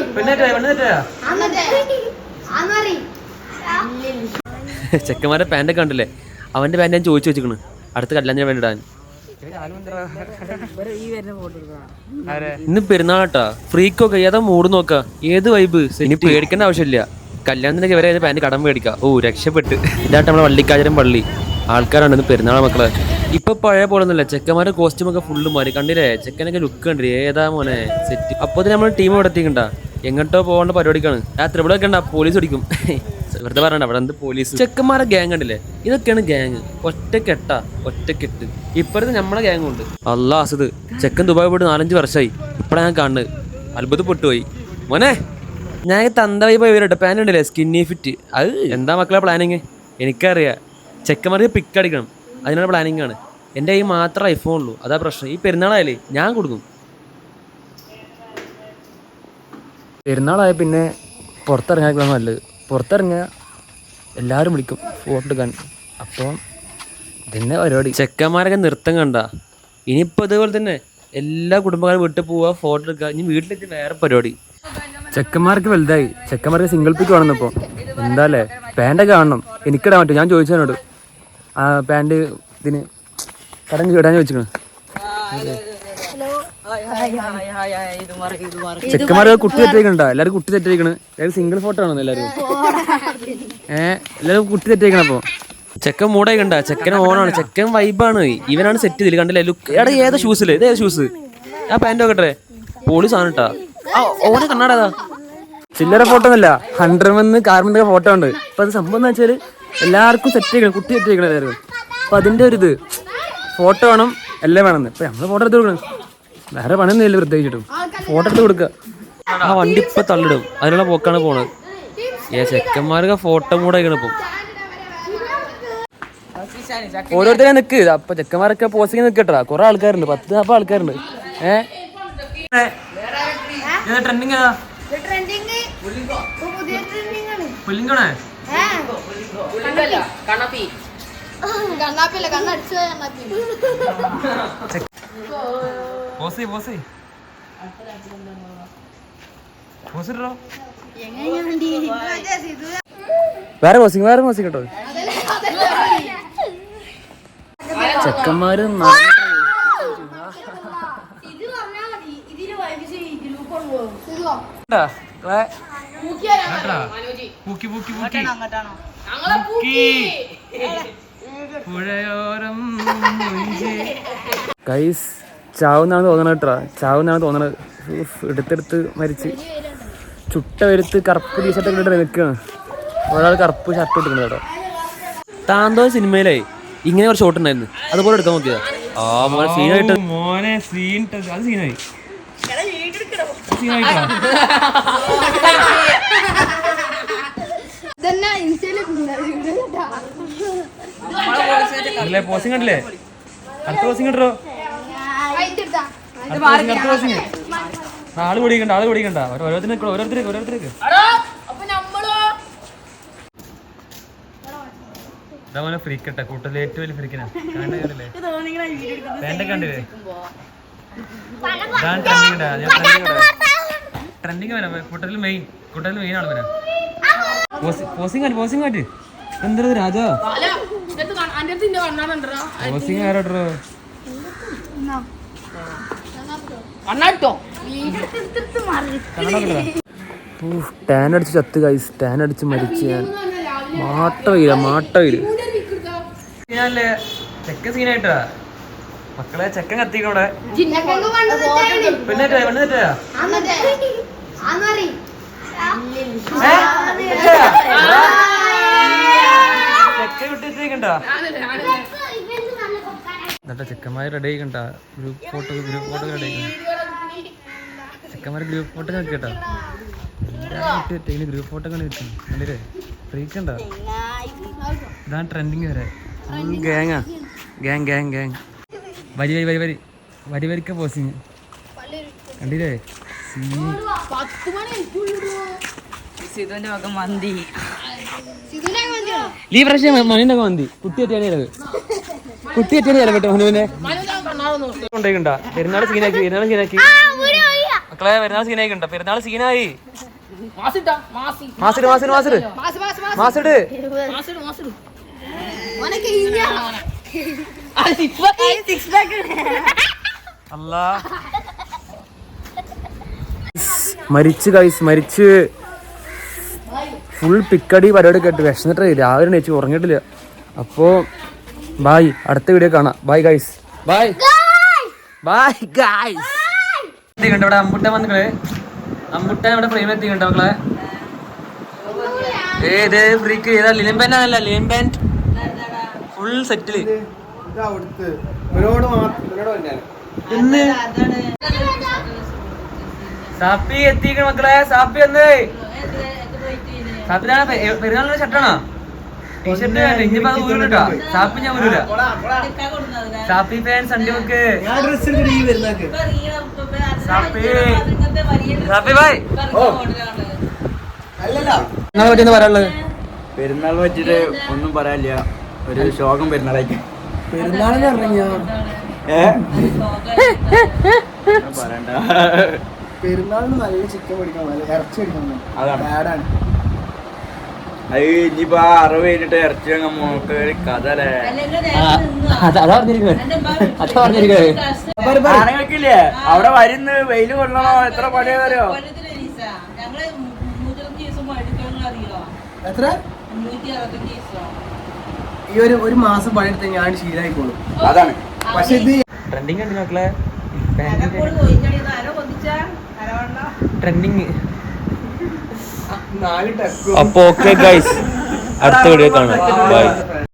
ചെക്കന്മാരെ pant ഒക്കെ ഉണ്ടല്ലേ അവന്റെ പാന്റ് ഞാൻ ചോദിച്ചു വെച്ചിക്കണ് അടുത്ത കല്യാണത്തിന് വേണ്ടി ഇടാൻ ഇന്ന് പെരുന്നാളാട്ടാ. ഫ്രീക്കൊക്കെ ഏതാ മൂട് നോക്ക? ഏത് വൈബ് ഇനി പേടിക്കേണ്ട ആവശ്യമില്ല. കല്യാണത്തിനൊക്കെ വരെ പാന്റ് കടം മേടിക്കാം? ഓ രക്ഷപ്പെട്ട്. ഇതായിട്ട് നമ്മളെ വള്ളിക്കാചരം പള്ളി. ആൾക്കാരാണ് ഇന്ന് പെരുന്നാളെ മക്കളെ. ഇപ്പൊ പഴയ പോലെ ഒന്നുമില്ല. ചെക്കന്മാരുടെ കോസ്റ്റ്യൂമൊക്കെ ഫുള്ള് മാറി. കണ്ടില്ലേ? ചെക്കനൊക്കെ ലുക്ക് കണ്ടില്ലേ? ഏതാ മോനെ? സെറ്റ് അപ്പൊ നമ്മൾ ടീം ഇവിടെ എത്തിക്കണ്ട? എങ്ങോട്ടോ പോകേണ്ട പരിപാടിക്കാണ്. ആ ഇവിടെ ഉണ്ടാ പോലീസ് പിടിക്കും. വെറുതെ പറയണ്ട അവിടെ എന്ത് പോലീസ് ചെക്കന്മാരെ ഗ്യാങ് ഉണ്ടല്ലേ ഇതൊക്കെയാണ് ഗ്യാങ് ഒറ്റക്കെട്ട ഒറ്റക്കെട്ട് ഇപ്പോഴത്തെ നമ്മളെ ഗ്യാങ് ഉണ്ട്. അല്ല അസത് ചെക്കൻ ദുബായ് പോയിട്ട് നാലഞ്ച് വർഷമായി ഇപ്പഴാ ഞാൻ കാണുന്നത്. അത്ഭുത പൊട്ടുപോയി. മോനെ ഞാൻ തന്തവായി പോയി വരട്ടെ പാൻ ഉണ്ടല്ലേ? സ്കിന്നി ഫിറ്റ് അത് എന്താ മക്കളെ പ്ലാനിങ് എനിക്കറിയാം. ചെക്കന്മാർക്ക് പിക്ക് അടിക്കണം. അതിനുള്ള പ്ലാനിങ് ആണ്. എന്റെ കയ്യിൽ മാത്രമേ ഐഫോൺ ഉള്ളൂ. അതാ പ്രശ്നം. ഈ പെരുന്നാളായാലേ ഞാൻ കൊടുക്കും. പെരുന്നാളായ പിന്നെ പുറത്തിറങ്ങാൻ നല്ലത്. പുറത്തിറങ്ങുക എല്ലാവരും വിളിക്കും ഫോട്ടോ എടുക്കാൻ. അപ്പോൾ ഇതന്നെ പരിപാടി. ചെക്കന്മാരൊക്കെ നൃത്തം കണ്ട? ഇനിയിപ്പോൾ ഇതേപോലെ തന്നെ എല്ലാ കുടുംബക്കാരും വീട്ടിൽ പോവുക ഫോട്ടോ എടുക്കുക ഇനി വീട്ടിലെത്തി വേറെ പരിപാടി. ചെക്കന്മാർക്ക് വലുതായി. ചെക്കന്മാർക്ക് സിംഗിൾ പിക്ക് വേണം വേണമെന്നിപ്പോൾ എന്താല്ലേ പാന്റൊക്കെ കാണണം. എനിക്കിടാൻ പറ്റും. ഞാൻ ചോദിച്ചതിനോട് ആ പാന്റ് ഇതിന് കടഞ്ഞ് ഇടാൻ ചോദിച്ചിക്കണ് ചെക്കന്മാർക്ക് കുട്ടി തെറ്റേക്കണ്ടോ എല്ലാരും കുട്ടി തെറ്റേക്കണ്. എല്ലാരും സിംഗിൾ ഫോട്ടോ ആണോ എല്ലാരും? ഏഹ് എല്ലാവരും കുട്ടി തെറ്റേക്കണം അപ്പൊ? ചെക്കൻ മൂടായി കണ്ട? ചെക്കൻ ഓണാണ് ചെക്കൻ വൈബാണ് ഇവനാണ് സെറ്റ് ചെയ്തില്ല കണ്ടില്ലേ? ലുക്ക് എടാ ഏതാ ഷൂസിൽ ഏത് ഷൂസ് ആ പാന്റ് നോക്കട്ടെ പോളി സാധനം ഇട്ടാ. ആ ഓനെ കണ്ണാടാ ചില്ലറ ഫോട്ടോ ഒന്നല്ല ഹൺഡ്രഡ് വന്ന് കാർബണിന്റെ ഫോട്ടോ ഉണ്ട്. അപ്പൊ അത് സംഭവം എന്ന് വെച്ചാൽ എല്ലാവർക്കും സെറ്റ് ചെയ്യണം. കുട്ടി സെറ്റ് ചെയ്യണം എല്ലാവരും അപ്പൊ അതിന്റെ ഒരു ഇത്. ഫോട്ടോ വേണം എല്ലാം വേണമെന്ന് ഇപ്പൊ നമ്മൾ ഫോട്ടോ എടുത്ത് കൊടുക്കണം. വേറെ പണിയൊന്നുമില്ല പ്രത്യേകിച്ചിട്ടും ഫോട്ടോ എടുത്ത് കൊടുക്കുക ആ വണ്ടി ഇപ്പൊ തള്ളിടും. അതിനുള്ള പോക്കാണ് പോണത്. ഏ ചെക്കന്മാർക്ക് ഫോട്ടോ കൂടെ മൂടായിക്കണം ഇപ്പം. ഓരോരുത്തരെ നിക്ക്. അപ്പൊ ചെക്കന്മാരൊക്കെ പോസ്റ്റിങ് നിക്കട്ടാ കുറെ ആൾക്കാരുണ്ട്. പത്ത് നാപ്പത് ആൾക്കാരുണ്ട്. ഏഹ് ട്രെൻഡിങ് ഏതാ പുല്ലിങ്കണേ കണ്ണാപ്പില്ല കണ്ണടിച്ചു കണ്ണാപ്പി പോസി പോസി. വേറെ പോസിങ് വേറെ പോസിങ് കേട്ടോ. ചെക്കന്മാര് ഗൈസ് ചാവുന്നാണ് തോന്നണത് കേട്ടോ ചാവുന്നാണ് തോന്നണത്. എടുത്തെടുത്ത് മരിച്ച്. ചുട്ട വരുത്ത് കറുപ്പ് ടീഷർട്ട് ഇട്ടിട്ട് നിൽക്കുകയാണ് ഒരാൾ കറുപ്പ് ഷർട്ട് ഇട്ടിട്ടുണ്ട് കേട്ടോ താന്തോ സിനിമയിലേ ഇങ്ങനെ ഒരു ഷോട്ട് ഉണ്ടായിരുന്നു. അതുപോലെ എടുക്കാൻ നോക്കിയതാ. ആ മോനെ സീനായിട്ട് മോനെ സീൻ അത് സീനായി കണ്ടില്ലേ? അടുത്ത അടുത്ത പോസിങ് ആൾ പിടിക്കണ്ട ആൾ പിടിക്കണ്ട. ഓരോരുത്തർക്ക് ഓരോരുത്തർക്ക് ഓരോരുത്തർക്ക്. ഇതാ മോനെ ഫ്രീക്കട്ടെ കൂട്ടത്തിൽ ഏറ്റവും വലിയ ഫ്രീക്കനാ കണ്ടില്ലേ? വേണ്ട കണ്ടില്ലേ? ഇതാണ് ട്രെൻഡിങ് ഞാൻ ട്രെൻഡിങ് ട്രെൻഡിങ് വരാം കൂട്ടത്തിൽ മെയിൻ കൂട്ടത്തിൽ മെയിൻ ആണ് വരാം പോസിംഗ് ആറ്റ് പോസിംഗ് ആറ്റ് എന്താ രാജാ? പോസിംഗ് ആരോട്ടോ ടാൻ അടിച്ച് ചത്ത് കൈസ് ടാൻ അടിച്ച് മരിച്ച് ഞാൻ. മാട്ടയില്ല വീര മാട്ട വീര് ചെക്ക സീനായിട്ടാ മക്കളെ ചെക്കൻ കത്തിക്കണോടെ പിന്നെ പെണ്ണ് ചെക്ക വിട്ടിട്ടേക്കണ്ട എന്നിട്ട് ചെക്കന്മാര് ready ആയിക്കണ്ട. Group photo group photo ready ആയിക്കണം. ചെക്കന്മാര് ഗ്രൂപ്പ് ഫോട്ടോ നോക്കി കേട്ടോ ഇതിന് ഗ്രൂപ്പ് ഫോട്ടോ കണ്ട് കിട്ടും കണ്ടില്ലേ? ഫ്രീക്കണ്ട ഇതാണ് ട്രെൻഡിങ് വരെ. ഗാങ്ങാ ഗാങ് ഗാങ് ഗാങ് വരി വരി വരി വരി. വരി വരിക്ക പോസിങ് കണ്ടില്ലേ? സിധുവിന്റെ മകൻ മന്തി. ഈ പ്രാവശ്യം മനുവിന്റെ മന്തി. കുട്ടി എത്തിയാണ് കുട്ടി എത്തിയാണ് ചിലപ്പെട്ടെ മനുവിനെ. കൊണ്ടേക്കണ്ട പെരുന്നാൾ സീനാക്കി പെരുന്നാൾ സീനാക്കി മക്കളെ പെരുന്നാൾ സീനായി കണ്ടോ പെരുന്നാൾ സീനായി. മാസിട് അല്ലാ. മരിച്ച് കൈസ് മരിച്ച്. ഫുൾ പിക്കടി പരിപാടി കേട്ട് വിശന്നിട്ട് രാവിലെ എണീച്ച് ഉറങ്ങിയിട്ടില്ല. അപ്പോ ബായ് അടുത്ത വീഡിയോ കാണാം. Bye guys bye bye guys എത്തിക്കണ്ട ഇവിടെ അമ്പുട്ടൻ വന്നിക്കളെ അമ്പുട്ടൻ ഇവിടെ ഫ്രെയിം എത്തിക്കണ്ടോ മക്കളെ. ഏത് ഫ്രീക്ക് ഏതാ? ലിലിം പാന്റ് ആണല്ല ലിലിം പാന്റ് ഫുൾ സെറ്റിൽ ഇന്ന് സാപ്പി എത്തിക്കണ മക്കളെ. സാപ്പി ഒന്ന് സാപ്പി പെരുന്നാളിന് ഷർട്ടാണോ ടീഷർട്ട് ഇനിയിപ്പോ അത് ഊരിട്ടാ സാപ്പി ഞാൻ ഊരില്ല. സാപ്പി ഫാൻ ഉണ്ട് ഒക്കെ പറ്റി പറയാനുള്ളത്? പെരുന്നാൾ വെച്ചിട്ട് ഒന്നും പറയാനില്ല. ഒരു ശോകം പെരുന്നാളായിട്ട്. ഒന്നും പറയണ്ട. പെരുന്നാളിന് നല്ല ചിക്കൻ പിടിക്കണം ഇറച്ചി പിടിക്കണം അതാണ്. അത് ഇനിയിപ്പോ ആ അറവ് കഴിഞ്ഞിട്ട് ഇറച്ചി വാങ്ങാൻ മോക്ക് ഒരു കഥ അല്ലേ അതാ പറഞ്ഞിരിക്കുന്നത് അതാ പറഞ്ഞിരിക്കുന്നത് ആണുങ്ങൾക്കില്ലേ അവിടെ വരുന്ന് വെയിൽ കൊള്ളണോ? എത്ര പണിയാ അറിയോ? എത്ര? ഈ ഒരു ഒരു മാസം പണിയെടുത്ത് ഞാൻ ശീലായിക്കോളും. അതാണ്. പക്ഷെ ഇത് ട്രെൻഡിങ് ഉണ്ട് മക്കളെ. ട്രെൻഡിങ് അപ്പൊ ഓക്കെ ഗൈസ് അടുത്ത വീഡിയോ കാണാം. ബൈ